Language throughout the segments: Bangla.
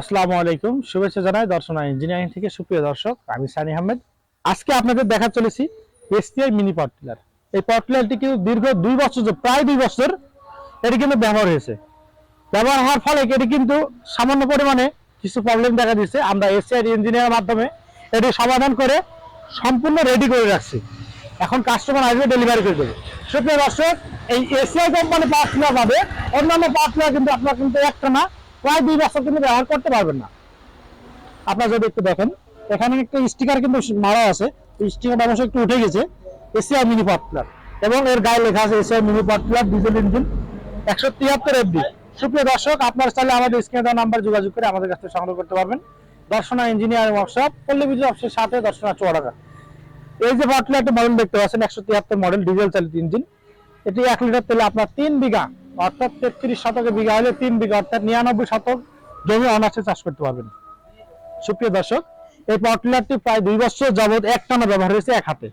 আসসালামু আলাইকুম। শুভেচ্ছা জানাই দর্শনা ইঞ্জিনিয়ারিং থেকে সুপ্রিয় দর্শক, আমি সানি আহমেদ। আজকে আপনাদের দেখা চলেছি এসটিআই মিনি পাওয়ার এই পাওয়ার কিন্তু দীর্ঘ দুই বছর প্রায় দুই বছর এটি কিন্তু ব্যবহার হয়েছে। ব্যবহার হওয়ার ফলে এটি কিন্তু সামান্য পরিমাণে কিছু প্রবলেম দেখা দিচ্ছে আমরা এসটিআই ইঞ্জিনিয়ারের মাধ্যমে এটি সমাধান করে সম্পূর্ণ রেডি করে রাখছি। এখন কাস্টমার আসবে ডেলিভারি করে দেবে। সুপ্রিয় দর্শক, এই এসিআই কোম্পানি পাওয়ার টিলার পাবে অন্যান্য পাওয়ার কিন্তু আপনার কিন্তু একটা না প্রায় দুই বছর কিন্তু ব্যবহার করতে পারবেন না। আপনারা যদি একটু দেখেন, এখানে একটা স্টিকার কিন্তু মারা আছে। স্টিকার অবশ্য একটু উঠে গেছে এসিআই মিনি পার্টনার এবং এর গায়ে লেখা আছে ACI mini partner diesel engine একশো তিয়াত্তর এফবি সুপ্রিয় দর্শক, আপনার চাইলে আমাদের স্ক্রিনে দেওয়া নাম্বার যোগাযোগ করে আমাদের কাছ থেকে সংগ্রহ করতে পারবেন। দর্শনা ইঞ্জিনিয়ারিং ওয়ার্কশপ পল্লী বিদ্যুৎ অফিসের সাথে দর্শনা চুয়াডাঙ্গা এই যে পার্টনার একটা মডেল দেখতে পাচ্ছেন, একশো তিয়াত্তর মডেল ডিজেল চালিত ইঞ্জিন এটি এক লিটার তেলে আপনার তিন বিঘা অর্থাৎ তেত্রিশ শতকে বিঘা হলে তিন বিঘা, অর্থাৎ নিরানব্বই শতক জমি অনার্সে চাষ করতে পারবেন। সুপ্রিয় দর্শক, এই পাওয়ার টিলারটি প্রায় দুই বছর যাবত একটানা ব্যবহার হয়েছে এক হাতে।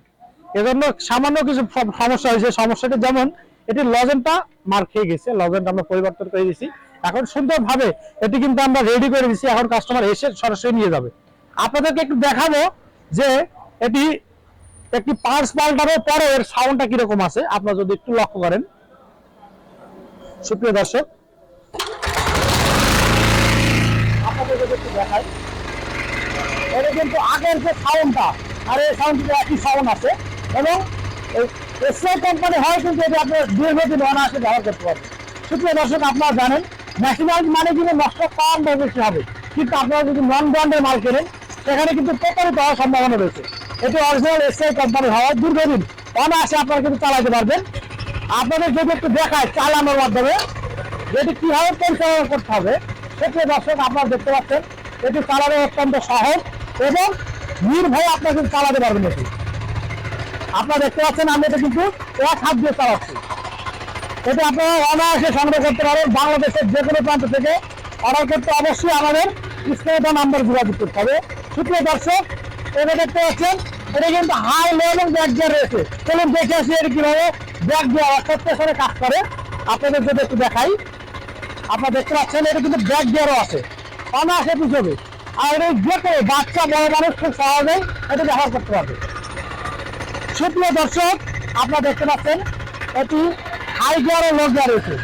এজন্য সামান্য কিছু সমস্যা হয়েছে। সমস্যাটি যেমন এটি লজেনটা মার খেয়ে গেছে লজেনটা আমরা পরিবর্তন করে দিয়েছি। এখন সুন্দরভাবে এটি কিন্তু আমরা রেডি করে দিয়েছি। এখন কাস্টমার এসে সরাসরি নিয়ে যাবে। আপনাদেরকে একটু দেখাবো যে এটি একটি পার্স পাল্টানোর পরে এর সাউন্ডটা কীরকম আছে। আপনারা যদি একটু লক্ষ্য করেন। সুপ্রিয় দর্শক এটা কিন্তু আগের যে সাউন্ডটা আর এই সাউন্ড কিন্তু একই সাউন্ড আছে। এবং এসআই কোম্পানি হয় কিন্তু এটা আপনার দীর্ঘদিন অনায়াসে ব্যবহার করতে পারবেন। সুপ্রিয় দর্শক, আপনারা জানেন ন্যাশনাল মানে কিন্তু নষ্ট কম বেশি হবে। কিন্তু আপনারা যদি নন ব্র্যান্ডের মাল কেনেন, সেখানে কিন্তু প্রতারিত হওয়ার সম্ভাবনা রয়েছে। এটি অরিজিনাল এসআই কোম্পানি হওয়ায় দীর্ঘদিন অনায়াসে আপনারা কিন্তু চালাতে পারবেন। আপনাদের যদি একটু দেখায় চালানোর মাধ্যমে, যেটি কীভাবে পরিচালনা করতে হবে সেক্ষেত্রে দর্শক আপনারা দেখতে পাচ্ছেন। এটি চালানো অত্যন্ত সহজ এবং নির্ভয়ে আপনারা কিন্তু চালাতে পারবেন এটি। আপনারা দেখতে পাচ্ছেন, আমি এটা কিন্তু এক হাত দিয়ে চালাচ্ছি। এটা আপনারা অনায়াসে সংগ্রহ করতে পারেন বাংলাদেশের যে কোনো প্রান্ত থেকে। অর্ডার করতে অবশ্যই আমাদের স্ক্রিনে নাম্বার যোগাযোগ করতে হবে। সুপ্রিয় দর্শক এটা দেখতে পাচ্ছেন, এটা কিন্তু হাই লো এবং গিয়ার রয়েছে। চলুন দেখে আসি এটা কীভাবে ব্যাক গিয়ার অর্থাৎ পেছনে কাজ করে। আপনাদের যদি একটু দেখাই। আপনারা দেখতে পাচ্ছেন, এটা কিন্তু ব্যাক গিয়ারও আছে। অনায়াসে পিছবে আর যে কোনো বাচ্চা, বড় মানুষ খুব সহজেই এটা ব্যবহার করতে পারবে। সুপ্রিয় দর্শক, আপনারা দেখতে পাচ্ছেন, এটি হাই গিয়ার ও লো গিয়ার রয়েছে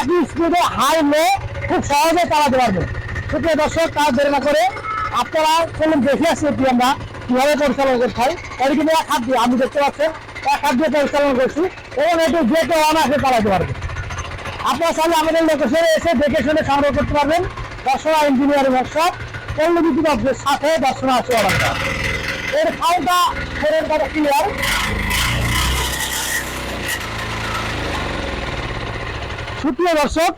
একই স্পিডে হাই, লো খুব সহজে চালাতে পারবেন সুপ্রিয় দর্শক, কাজ দেরি না করে আপনারা চলুন দেখে আসি এটি আমরা কীভাবে পরিচালনা করতে হয়। এটি কিন্তু এক হাত দিয়ে আমি দেখতে পাচ্ছেন করছি আমাদের এসে দেখে শুনে সংগ্রহ করতে পারবেন। দর্শনা ইঞ্জিনিয়ারিং ওয়ার্কশপ সাথে এর সুপ্রিয় দর্শক,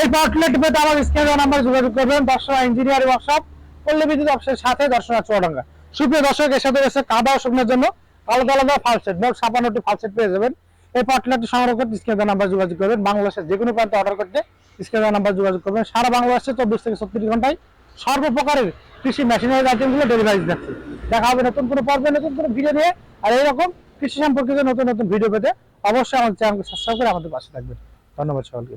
এই পাউটলেট পেতে আমার নাম্বার যোগাযোগ করবেন, দর্শনা ইঞ্জিনিয়ারিং ওয়ার্কশপ পল্লী বিদ্যুৎ অফিসের সাথে দর্শনা চুয়াডাঙ্গা। সুপ্রিয় দর্শক, এর সাথে রয়েছে কাদা শুকনোর জন্য। আলাদা আলাদা ফালসেট মোট ছাপান্নটি ফালসেট পেয়ে যাবেন। এই পাউটলেটটি সংগ্রহ করতে স্ক্রিনে নাম্বার যোগাযোগ করবেন। বাংলাদেশের যে কোনো প্রান্তে অর্ডার করতে স্ক্রিনে নাম্বার যোগাযোগ করবেন। সারা বাংলাদেশে চব্বিশ থেকে ছত্রিশ ঘন্টায় সর্বপ্রকারের কৃষি মেশিনারি আইটেমগুলো ডেলিভারি যাচ্ছে। দেখা হবে নতুন কোনো পর্বে, নতুন কোনো ভিডিও নিয়ে। আর এইরকম কৃষি সম্পর্কিত নতুন নতুন ভিডিও পেতে অবশ্যই আমাদের চ্যানেলকে সাবস্ক্রাইব করে আমাদের পাশে থাকবেন। ধন্যবাদ সকলকে।